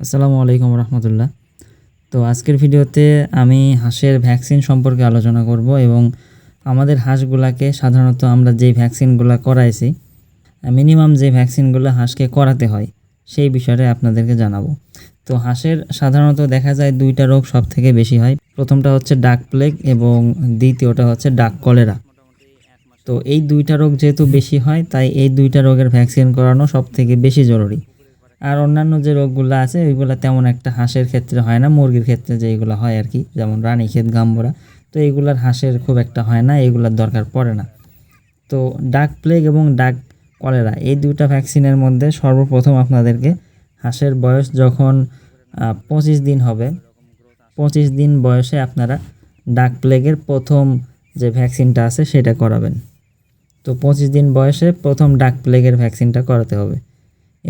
আসসালামু আলাইকুম রহমতুল্লাহ। তো আজকের ভিডিওতে আমি হাঁসের ভ্যাকসিন সম্পর্কে আলোচনা করব এবং আমাদের হাঁসগুলাকে সাধারণত আমরা যে ভ্যাকসিনগুলো করাইছি, মিনিমাম যে ভ্যাকসিনগুলো হাঁসকে করাতে হয় সেই বিষয়ে আপনাদেরকে জানাব। তো হাঁসের সাধারণত দেখা যায় দুইটা রোগ সব থেকে বেশি হয়। প্রথমটা হচ্ছে ডাক প্লেগ এবং দ্বিতীয়টা হচ্ছে ডাক কলেরা। তো এই দুইটা রোগ যেহেতু বেশি হয়, তাই এই দুইটা রোগের ভ্যাকসিন করানো সব থেকে বেশি জরুরি। আর অন্যান্য যে রোগগুলো আছে ওইগুলো তেমন একটা হাঁসের ক্ষেত্রে হয় না, মুরগির ক্ষেত্রে যে যেগুলো হয় আর কি, যেমন রানীক্ষেত গাম্বরা। তো এইগুলার হাঁসের খুব একটা হয় না, এগুলোর দরকার পড়ে না। তো ডাক প্লেগ এবং ডাক কলেরা, এই দুইটা ভ্যাকসিনের মধ্যে সর্বপ্রথম আপনাদেরকে হাঁসের বয়স যখন পঁচিশ দিন হবে, পঁচিশ দিন বয়সে আপনারা ডাক প্লেগের প্রথম যে ভ্যাকসিনটা আছে, সেটা করাবেন। তো পঁচিশ দিন বয়সে প্রথম ডাক প্লেগের ভ্যাকসিনটা করাতে হবে।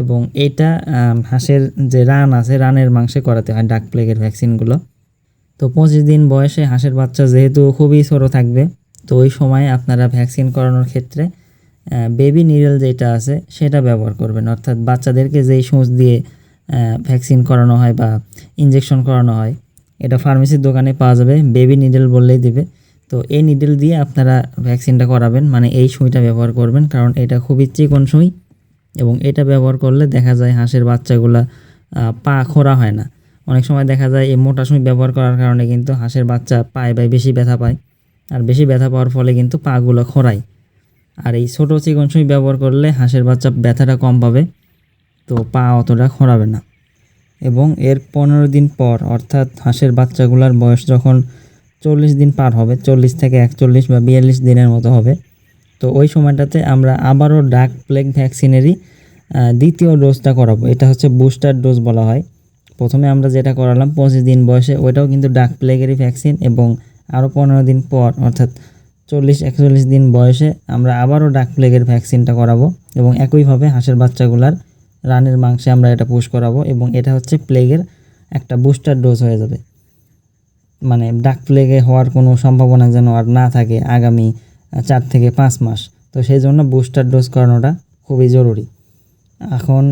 এবং এটা হাঁসের যে রান আছে, রানের মাংসে করাতে হয় ডাক প্লেগের ভ্যাকসিনগুলো তো পঁচিশ দিন বয়সে হাঁসের বাচ্চা যেহেতু খুবই ছোটো থাকবে, তো ওই সময় আপনারা ভ্যাকসিন করানোর ক্ষেত্রে বেবি নিডল যেটা আছে, সেটা ব্যবহার করবেন। অর্থাৎ বাচ্চাদেরকে যেই সূচ দিয়ে ভ্যাকসিন করানো হয় বা ইঞ্জেকশন করানো হয়, এটা ফার্মেসির দোকানে পাওয়া যাবে। বেবি নিডল বললেই দেবে। তো এই নিডল দিয়ে আপনারা ভ্যাকসিনটা করাবেন মানে এই সুইটা ব্যবহার করবেন, কারণ এটা খুবই চিকন সুই। এবং এটা ব্যবহার করলে দেখা যায় হাঁসের বাচ্চাগুলা পা খোরা হয় না। অনেক সময় দেখা যায় এই মোটা সুই ব্যবহার করার কারণে কিন্তু হাঁসের বাচ্চা পায়ে পায়ে বেশি ব্যথা পায় আর বেশি ব্যথা পাওয়ার ফলে কিন্তু পাগুলো খোরায় আর এই ছোটো চিকন সুই ব্যবহার করলে হাঁসের বাচ্চা ব্যথাটা কম পাবে, তো পা অতটা খোরাবে না। এবং এর পনেরো দিন পর অর্থাৎ হাঁসের বাচ্চাগুলোর বয়স যখন চল্লিশ দিন পার হবে, চল্লিশ থেকে একচল্লিশ বা বিয়াল্লিশ দিনের মতো হবে তো ওই সময়টাতে আমরা আবারও ডাক প্লেগ ভ্যাকসিনেরই দ্বিতীয় ডোজটা করাবো। এটা হচ্ছে বুস্টার ডোজ বলা হয়। প্রথমে আমরা যেটা করালাম, পঁচিশ দিন বয়সে, ওইটাও কিন্তু ডাক প্লেগেরই ভ্যাকসিন এবং আরও পনেরো দিন পর, অর্থাৎ চল্লিশ, একচল্লিশ দিন বয়সে আমরা আবারও ডাক প্লেগের ভ্যাকসিনটা করাবো এবং একইভাবে হাঁসের বাচ্চাগুলার রানের মাংসে আমরা এটা পুশ করাবো এবং এটা হচ্ছে প্লেগের একটা বুস্টার ডোজ হয়ে যাবে। মানে ডাক প্লেগে হওয়ার কোনো সম্ভাবনা যেন আর না থাকে আগামী চার থেকে পাঁচ মাস। তো সেই জন্য বুস্টার ডোজ করানোটা খুবই জরুরি। এখন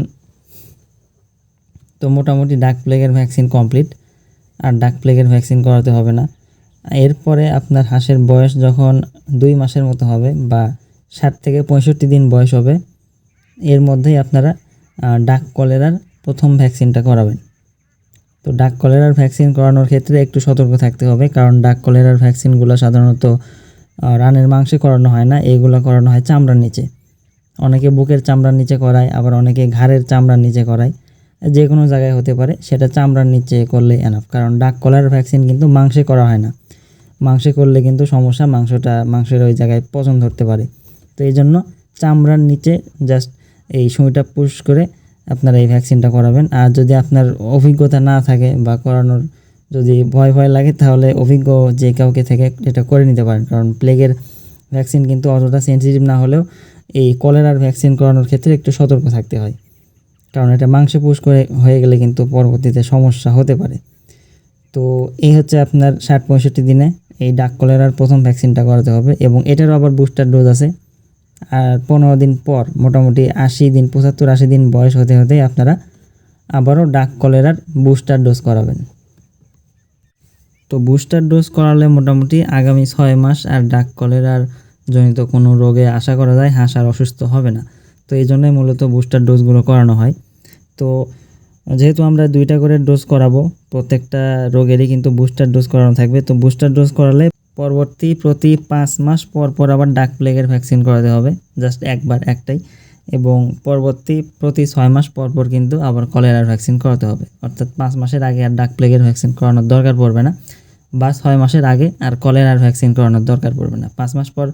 তো মোটামুটি ডাক প্লেগের ভ্যাকসিন কমপ্লিট আর ডাক প্লেগের ভ্যাকসিন করাতে হবে না। এরপরে আপনার হাঁসের বয়স যখন দুই মাসের মতো হবে বা ষাট থেকে পঁয়ষট্টি দিন বয়স হবে, এর মধ্যেই আপনারা ডাক কলেরার প্রথম ভ্যাকসিনটা করাবেন। তো ডাক কলেরার ভ্যাকসিন করানোর ক্ষেত্রে একটু সতর্ক থাকতে হবে, কারণ ডাক কলেরার ভ্যাকসিনগুলো সাধারণত রানের মাংসে করানো হয় না, এগুলো করানো হয় চামড়ার নিচে। অনেকে বুকের চামড়ার নিচে করায়, আবার অনেকে ঘাড়ের চামড়ার নিচে করায়। যে কোনো জায়গায় হতে পারে, সেটা চামড়ার নিচে করলে এনাফ কারণ ডাক কলার ভ্যাকসিন কিন্তু মাংসে করা হয় না। মাংসে করলে কিন্তু সমস্যা, মাংসটা, মাংসের ওই জায়গায় পচন ধরতে পারে। তো এই জন্য চামড়ার নিচে জাস্ট এই সময়টা পুশ করে আপনারা এই ভ্যাকসিনটা করাবেন। আর যদি আপনার অভিজ্ঞতা না থাকে বা করানোর যদি ভয় ভয় লাগে, তাহলে অভিজ্ঞ যে কাউকে থেকে এটা করে নিতে পারেন। কারণ প্লেগের ভ্যাকসিন কিন্তু অতটা সেন্সিটিভ না হলেও এই কলেরার ভ্যাকসিন করানোর ক্ষেত্রে একটু সতর্ক থাকতে হয়। কারণ এটা মাংসে পুশ করে হয়ে গেলে কিন্তু পরবর্তীতে সমস্যা হতে পারে। তো এই হচ্ছে আপনার ষাট পঁয়ষট্টি দিনে এই ডাক কলেরার প্রথম ভ্যাকসিনটা করাতে হবে এবং এটারও আবার বুস্টার ডোজ আছে। আর পনেরো দিন পর, মোটামুটি আশি দিন পঁচাত্তর আশি দিন বয়স হতে হতে আপনারা আবারও ডাক কলেরার বুস্টার ডোজ করাবেন। তো বুস্টার ডোজ করালে মোটামুটি আগামী ছয় মাস আর ডাক কলেরার জনিত কোনো রোগে আশা করা যায় হাঁস আর অসুস্থ হবে না। তো এই জন্যই মূলত বুস্টার ডোজগুলো করানো হয়। তো যেহেতু আমরা দুইটা করে ডোজ করাবো, প্রত্যেকটা রোগেরই কিন্তু বুস্টার ডোজ করানো থাকবে। তো বুস্টার ডোজ করালে পরবর্তী প্রতি পাঁচ মাস পর পর আবার ডাক প্লেগের ভ্যাকসিন করাতে হবে, জাস্ট একবার একটাই। এবং পরবর্তী প্রতি ছয় মাস পর পর কিন্তু আবার কলেরার ভ্যাকসিন করাতে হবে। অর্থাৎ পাঁচ মাসের আগে আর ডাক প্লেগের ভ্যাকসিন করানোর দরকার পড়বে না। বা ছয় মাসের আগে আর কলেরার ভ্যাকসিন করানোর দরকার পড়বে না। পাঁচ মাস পর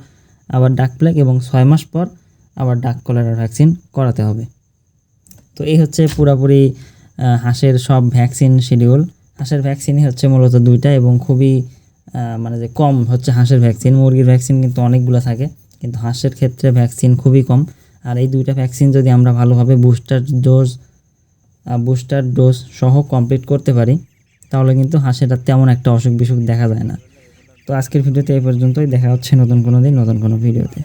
আবার ডাক প্লেগ এবং ছয় মাস পর আবার ডাক কলেরার ভ্যাকসিন করাতে হবে। তো এই হচ্ছে পুরাপুরি হাঁসের সব ভ্যাকসিন শিডিউল হাঁসের ভ্যাকসিনই হচ্ছে মূলত দুইটা এবং খুবই মানে যে কম হচ্ছে হাঁসের ভ্যাকসিন। মুরগির ভ্যাকসিন কিন্তু অনেকগুলো থাকে, কিন্তু হাঁসের ক্ষেত্রে ভ্যাকসিন খুবই কম। আর এই দুইটা ভ্যাকসিন যদি আমরা ভালোভাবে বুস্টার ডোজ বুস্টার ডোজ সহ কমপ্লিট করতে পারি তাহলে কিন্তু হাঁসের তেমন একটা অসুখ বিসুখ দেখা যায় না। তো আজকের ভিডিওতে এই পর্যন্তই। দেখা হচ্ছে নতুন কোনো দিন, নতুন কোনো ভিডিওতে।